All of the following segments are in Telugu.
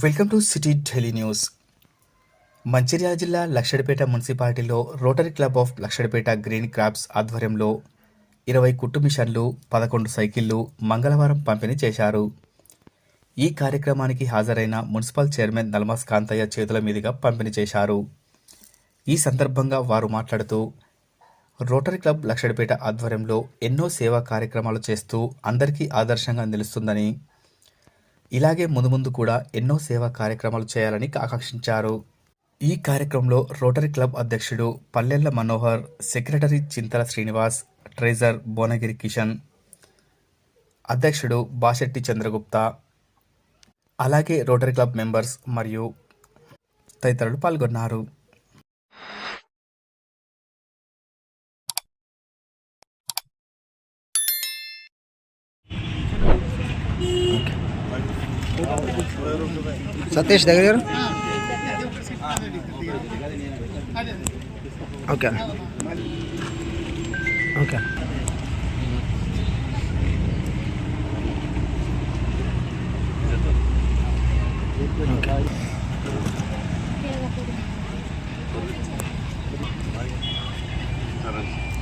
Welcome to city Delhi news. Mancherial జిల్లా లక్షడిపేట మున్సిపాలిటీలో Rotary Club of Luxettipet green crops ఆధ్వర్యంలో ఇరవై కుట్టు మిషన్లు పదకొండు సైకిళ్ళు మంగళవారం పంపిణీ చేశారు. ఈ కార్యక్రమానికి హాజరైన మున్సిపల్ చైర్మన్ నల్మాస్ కాంతయ్య చేతుల మీదుగా పంపిణీ చేశారు. ఈ సందర్భంగా వారు మాట్లాడుతూ రోటరీ క్లబ్ లక్షడిపేట ఆధ్వర్యంలో ఎన్నో సేవా కార్యక్రమాలు చేస్తూ అందరికీ ఆదర్శంగా నిలుస్తుందని ఇలాగే ముందు ముందు కూడా ఎన్నో సేవా కార్యక్రమాలు చేయాలని ఆకాంక్షించారు. ఈ కార్యక్రమంలో రోటరీ క్లబ్ అధ్యక్షుడు పల్లెల్ల మనోహర్ సెక్రటరీ చింతల శ్రీనివాస్ ట్రెజర్ భువనగిరి కిషన్ అధ్యక్షుడు బాషెట్టి చంద్రగుప్త అలాగే రోటరీ క్లబ్ మెంబర్స్ మరియు తదితరులు పాల్గొన్నారు. సతీష్ దగ్గర గారు okay. Okay. Okay.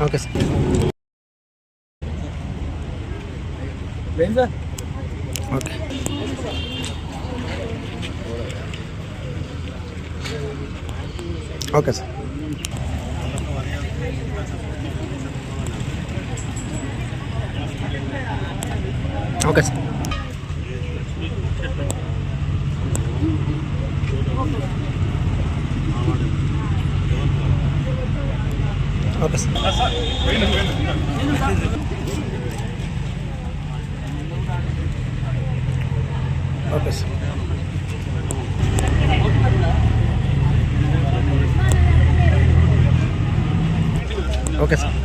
Okay sir? Okay. Okay sir okay sir okay sir okay sir okay sir.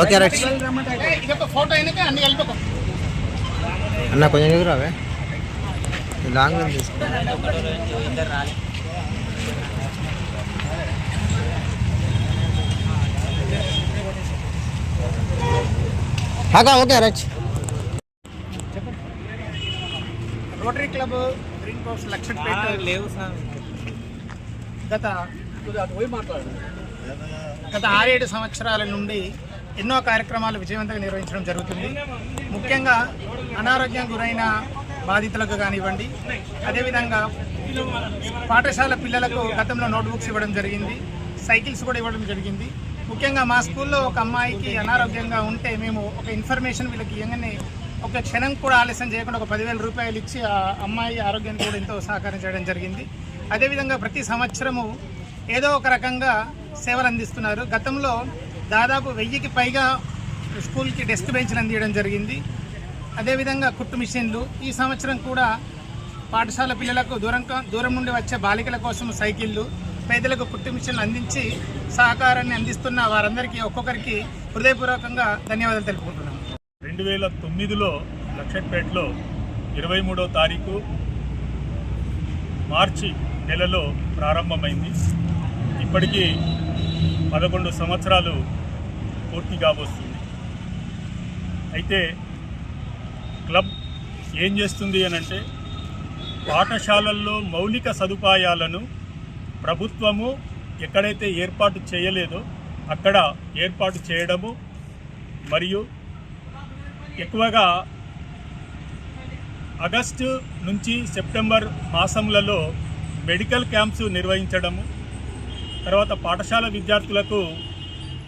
Okay right అన్న కొంచెం ఎదురు రావే? లాంగ్ రన్ తీసుకో అక్క okay right Rotary Club Green Cross Lakshapet లేవు సార్ గత గత ఆరేడు సంవత్సరాల నుండి ఎన్నో కార్యక్రమాలు విజయవంతంగా నిర్వహించడం జరుగుతుంది. ముఖ్యంగా అనారోగ్యం గురైన బాధితులకు కానివ్వండి అదేవిధంగా పాఠశాల పిల్లలకు గతంలో నోట్బుక్స్ ఇవ్వడం జరిగింది సైకిల్స్ కూడా ఇవ్వడం జరిగింది. ముఖ్యంగా మా స్కూల్లో ఒక అమ్మాయికి అనారోగ్యంగా ఉంటే మేము ఒక ఇన్ఫర్మేషన్ వీళ్ళకి ఇవ్వగానే ఒక క్షణం కూడా ఆలస్యం చేయకుండా ఒక పదివేల రూపాయలు ఇచ్చి ఆ అమ్మాయి ఆరోగ్యాన్ని కూడా ఎంతో సహకారం చేయడం జరిగింది. అదేవిధంగా ప్రతి సంవత్సరము ఏదో ఒక రకంగా సేవలు అందిస్తున్నారు. గతంలో దాదాపు వెయ్యికి పైగా స్కూల్కి డెస్క్ బెంచ్లు అందియడం జరిగింది. అదేవిధంగా కుట్టు మిషన్లు. ఈ సంవత్సరం కూడా పాఠశాల పిల్లలకు దూరం దూరం నుండి వచ్చే బాలికల కోసం సైకిళ్ళు పేదలకు కుట్టు మిషన్లు అందించి సహకారాన్ని అందిస్తున్న వారందరికీ ఒక్కొక్కరికి హృదయపూర్వకంగా ధన్యవాదాలు తెలుపుకుంటున్నాను. రెండు వేల తొమ్మిదిలో లక్షట్పేటలో ఇరవై మూడో తారీఖు మార్చి నెలలో ప్రారంభమైంది. ఇప్పటికీ పదకొండు సంవత్సరాలు పూర్తి కాబోస్తుంది. అయితే క్లబ్ ఏం చేస్తుంది అని అంటే పాఠశాలల్లో మౌలిక సదుపాయాలను ప్రభుత్వము ఎక్కడైతే ఏర్పాటు చేయలేదో అక్కడ ఏర్పాటు చేయడము మరియు ఎక్కువగా ఆగస్టు నుంచి సెప్టెంబర్ మాసంలలో మెడికల్ క్యాంప్స్ నిర్వహించడము తర్వాత పాఠశాల విద్యార్థులకు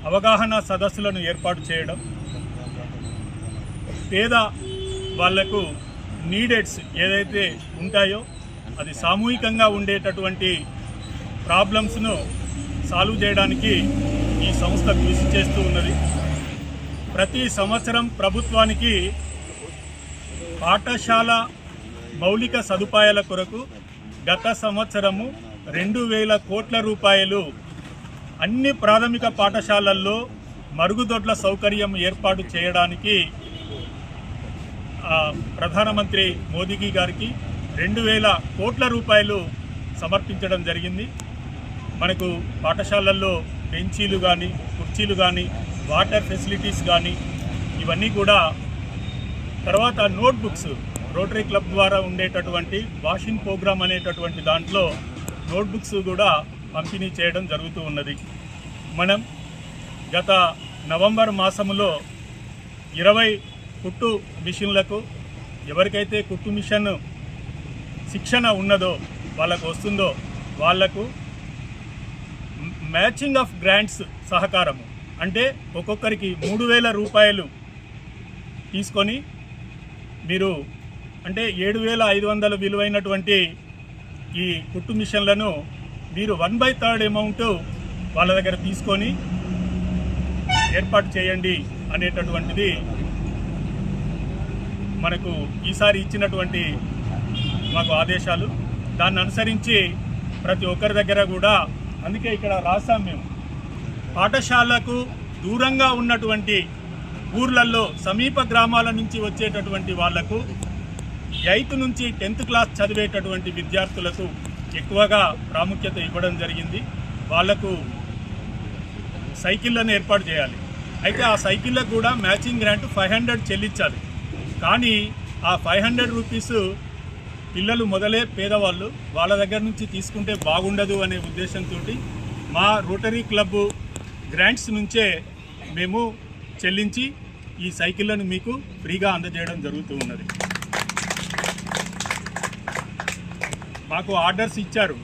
అవగాహన సదస్సులను ఏర్పాటు చేయడం పేద వాళ్ళకు నీడెడ్స్ ఏదైతే ఉంటాయో అది సామూహికంగా ఉండేటటువంటి ప్రాబ్లమ్స్ను సాల్వ్ చేయడానికి ఈ సంస్థ కృషి చేస్తూ ఉన్నది. ప్రతి సంవత్సరం ప్రభుత్వానికి పాఠశాల మౌలిక సదుపాయాల కొరకు గత సంవత్సరము రెండు వేల కోట్ల రూపాయలు అన్ని ప్రాథమిక పాఠశాలల్లో మరుగుదొడ్ల సౌకర్యం ఏర్పాటు చేయడానికి ప్రధానమంత్రి మోదీజీ గారికి రెండు వేల కోట్ల రూపాయలు సమర్పించడం జరిగింది. మనకు పాఠశాలల్లో బెంచీలు కానీ కుర్చీలు కానీ వాటర్ ఫెసిలిటీస్ కానీ ఇవన్నీ కూడా తర్వాత నోట్బుక్స్ రోటరీ క్లబ్ ద్వారా ఉండేటటువంటి వాషింగ్ ప్రోగ్రామ్ అనేటటువంటి దాంట్లో నోట్బుక్స్ కూడా పంపిణీ చేయడం జరుగుతూ ఉన్నది. మనం గత నవంబర్ మాసములో ఇరవై కుట్టు మిషన్లకు ఎవరికైతే కుట్టు మిషన్ శిక్షణ ఉన్నదో వాళ్ళకు వస్తుందో వాళ్ళకు మ్యాచింగ్ ఆఫ్ గ్రాంట్స్ సహకారము. అంటే ఒక్కొక్కరికి మూడు వేల రూపాయలు తీసుకొని మీరు అంటే ఏడు వేల ఐదు వందల విలువైనటువంటి ఈ కుట్టు మిషన్లను మీరు వన్ బై థర్డ్ అమౌంట్ వాళ్ళ దగ్గర తీసుకొని ఏర్పాటు చేయండి అనేటటువంటిది మనకు ఈసారి ఇచ్చినటువంటి మాకు ఆదేశాలు. దాన్ని అనుసరించి ప్రతి ఒక్కరి దగ్గర కూడా అందుకే ఇక్కడ రాసాం మేము. పాఠశాలకు దూరంగా ఉన్నటువంటి ఊర్లలో సమీప గ్రామాల నుంచి వచ్చేటటువంటి వాళ్ళకు ఎయిత్ నుంచి టెన్త్ క్లాస్ చదివేటటువంటి విద్యార్థులకు ఎక్కువగా ప్రాముఖ్యత ఇవ్వడం జరిగింది. వాళ్ళకు సైకిళ్ళను ఏర్పాటు చేయాలి. అయితే ఆ సైకిళ్ళకు కూడా మ్యాచింగ్ గ్రాంట్ ఫైవ్ హండ్రెడ్ చెల్లించాలి. కానీ ఆ ఫైవ్ హండ్రెడ్ రూపీస్ పిల్లలు మొదలే పేదవాళ్ళు వాళ్ళ దగ్గర నుంచి తీసుకుంటే బాగుండదు అనే ఉద్దేశంతో మా రోటరీ క్లబ్ గ్రాంట్స్ నుంచే మేము చెల్లించి ఈ సైకిళ్ళను మీకు ఫ్రీగా అందజేయడం జరుగుతూ ఉన్నది. మాకు ఆర్డర్స్ ఇచ్చారు.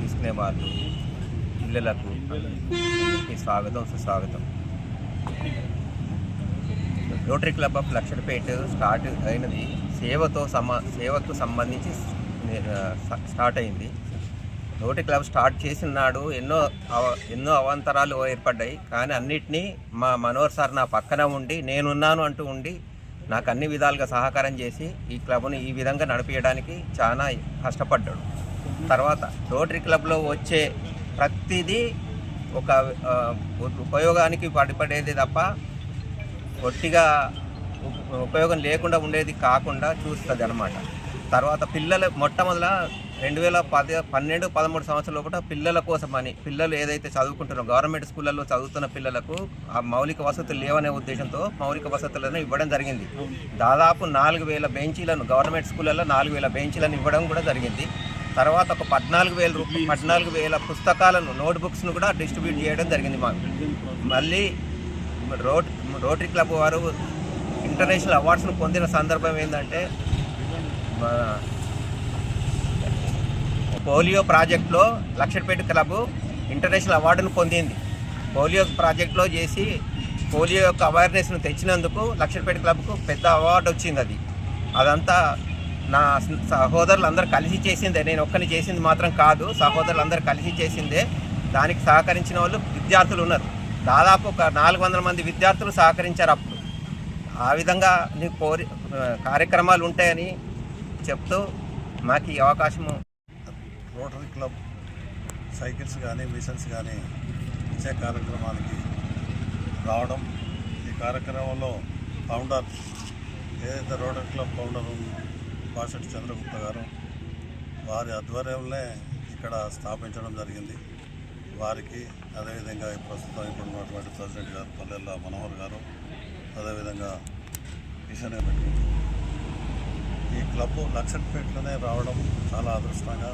తీసుకునే వాళ్ళు పిల్లలకు స్వాగతం సుస్వాగతం. Rotary Club of Luxettipet start అయినది. సేవతో సమ సేవకు సంబంధించి స్టార్ట్ అయింది. రోటరీ క్లబ్ స్టార్ట్ చేసిన నాడు ఎన్నో అవ- ఎన్నో అవాంతరాలు ఏర్పడ్డాయి. కానీ అన్నిటినీ మా మనోహర్ సార్ నా పక్కన ఉండి నేనున్నాను అంటూ ఉండి నాకు అన్ని విధాలుగా సహకారం చేసి ఈ క్లబ్ను ఈ విధంగా నడిపించడానికి చాలా కష్టపడ్డాడు. తర్వాత రోటరీ క్లబ్లో వచ్చే ప్రతిదీ ఒక ఉపయోగానికి పడిపడేది తప్ప ఒట్టిగా ఉపయోగం లేకుండా ఉండేది కాకుండా చూస్తుంది అనమాట తర్వాత పిల్లల మొట్టమొదల రెండు వేల పది పన్నెండు పదమూడు సంవత్సరాల లోపల పిల్లల కోసమని పిల్లలు ఏదైతే చదువుకుంటున్నారో గవర్నమెంట్ స్కూళ్ళల్లో చదువుతున్న పిల్లలకు ఆ మౌలిక వసతులు లేవనే ఉద్దేశంతో మౌలిక వసతులను ఇవ్వడం జరిగింది. దాదాపు నాలుగు వేల బెంచీలను గవర్నమెంట్ స్కూళ్ళల్లో నాలుగు వేల బెంచీలను ఇవ్వడం కూడా జరిగింది. తర్వాత ఒక పద్నాలుగు వేల రూపాయలు పద్నాలుగు వేల పుస్తకాలను నోట్బుక్స్ను కూడా డిస్ట్రిబ్యూట్ చేయడం జరిగింది మాకు. మళ్ళీ రోడ్ రోటరీ క్లబ్ వారు ఇంటర్నేషనల్ అవార్డ్స్ను పొందిన సందర్భం ఏంటంటే పోలియో ప్రాజెక్ట్లో లక్షపేట క్లబ్ ఇంటర్నేషనల్ అవార్డును పొందింది. పోలియో ప్రాజెక్ట్లో చేసి పోలియో యొక్క అవేర్నెస్ను తెచ్చినందుకు లక్షపేట క్లబ్కు పెద్ద అవార్డు వచ్చింది అది. అదంతా నా సహోదరులందరూ కలిసి చేసిందే. నేను ఒక్కని చేసింది మాత్రం కాదు. సహోదరులందరూ కలిసి చేసిందే. దానికి సహకరించిన వాళ్ళు విద్యార్థులు ఉన్నారు. దాదాపు ఒక నాలుగు వందల మంది విద్యార్థులు సహకరించారు అప్పుడు. ఆ విధంగా నీకు కోరి కార్యక్రమాలు ఉంటాయని చెప్తూ మాకు ఈ అవకాశము రోటరీ క్లబ్ సైకిల్స్ కానీ మిషన్స్ కానీ ఇచ్చే కార్యక్రమానికి రావడం ఈ కార్యక్రమంలో ఫౌండర్ ఏదైతే Rotary Club founder Bashetti Chandragupta గారు వారి ఆధ్వర్యంలో ఇక్కడ స్థాపించడం జరిగింది. వారికి అదేవిధంగా ప్రస్తుతం ఇప్పుడు ఉన్నటువంటి ప్రెసిడెంట్ గారు పల్లెల మనోహర్ గారు అదేవిధంగా కిషన్ గారు ఈ క్లబ్ లక్షట్పేటలోనే రావడం చాలా అదృష్టంగా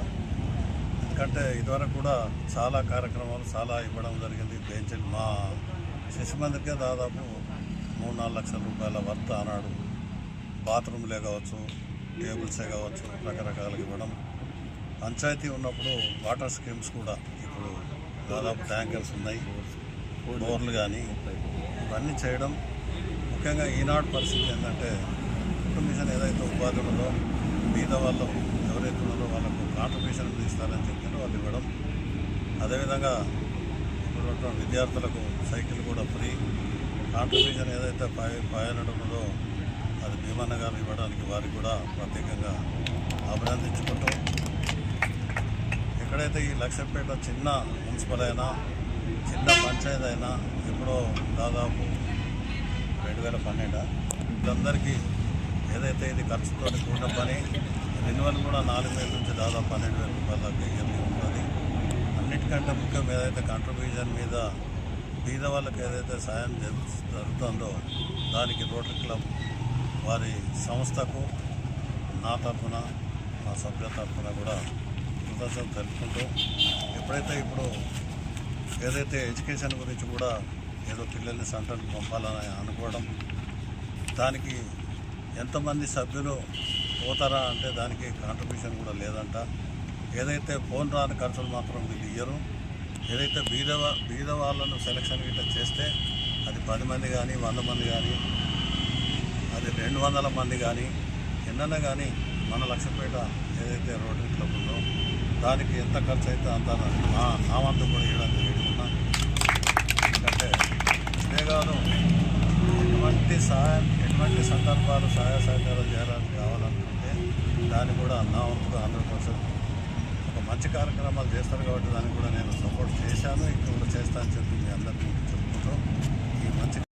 ఎందుకంటే ఇదివరకు కూడా చాలా కార్యక్రమాలు చాలా ఇవ్వడం జరిగింది. బెంచ్ మా శిశు దాదాపు మూడు నాలుగు లక్షల రూపాయల వర్త్ అన్నాడు బాత్రూమ్లే కావచ్చు టేబుల్సే కావచ్చు రకరకాలుగా ఇవ్వడం. పంచాయతీ ఉన్నప్పుడు వాటర్ స్కీమ్స్ కూడా ఇప్పుడు దాదాపు ట్యాంకర్స్ ఉన్నాయి బోర్లు కానీ ఇవన్నీ చేయడం ముఖ్యంగా ఈనాడు పరిస్థితి ఏంటంటే కుటుంబ మిషన్ ఏదైతే ఉపాధి ఉన్నదో మిగతా వాళ్ళు ఎవరైతే ఉన్నారో వాళ్ళకు కాంట్రిబ్యూషన్ ఇస్తారని చెప్పిన వాళ్ళు ఇవ్వడం. అదేవిధంగా ఇప్పుడు విద్యార్థులకు సైకిల్ కూడా ఫ్రీ. కాంట్రిబ్యూషన్ ఏదైతే పాయ ఫైవ్ ఉన్నదో అది భీమన్న గారు ఇవ్వడానికి వారికి కూడా ప్రత్యేకంగా అభినందించు ఎక్కడైతే ఈ లక్ష్మీపేట చిన్న మున్సిపల్ అయినా చిన్న పంచాయతీ అయినా ఎప్పుడో దాదాపు రెండు వేల పన్నెండు? వీళ్ళందరికీ ఏదైతే ఇది ఖర్చుతో కూడిన పని రెన్యువల్ కూడా నాలుగు వేల నుంచి దాదాపు పన్నెండు వేల రూపాయల దాకా ఇయర్లీ ఉంటుంది. అన్నిటికంటే ముఖ్యం ఏదైతే కాంట్రిబ్యూషన్ మీద బీద వాళ్ళకి ఏదైతే సాయం జరుగుతుందో దానికి రోటరీ క్లబ్ వారి సంస్థకు నా తరఫున మా సభ్యుల తరఫున కూడా కృతజ్ఞతలు తెలుపుకుంటూ ఎప్పుడైతే ఇప్పుడు ఏదైతే ఎడ్యుకేషన్ గురించి కూడా ఏదో పిల్లల్ని సెంటర్కి పంపాలని అనుకోవడం దానికి ఎంతమంది సభ్యులు పోతారా అంటే దానికి కాంట్రిబ్యూషన్ కూడా లేదంట. ఏదైతే ఫోన్ రాని ఖర్చులు మాత్రం వీళ్ళు ఇయ్యరు. ఏదైతే బీద బీద వాళ్ళను సెలక్షన్ గిట్ట చేస్తే అది పది మంది కానీ వంద మంది కానీ అది రెండు వందల మంది కానీ ఎన్నైనా కానీ మన లక్షపేట ఏదైతే రోటరీ క్లబ్ ఉందో దానికి ఎంత ఖర్చు అయితే అంత నా నా వంతు కూడా ఇవ్వడానికి రెడీ ఎందుకంటే ఇదే కాదు ఎటువంటి సహాయం ఎటువంటి సందర్భాలు సహాయ సహకారాలు చేయడానికి కావాలనుకుంటే దాన్ని కూడా నా వంతుగా హండ్రెడ్ పర్సెంట్ ఒక మంచి కార్యక్రమాలు చేస్తారు కాబట్టి దానికి కూడా నేను సపోర్ట్ చేశాను ఇంకా కూడా చేస్తానని చెప్పి మీ అందరికీ చెప్పుకుంటూ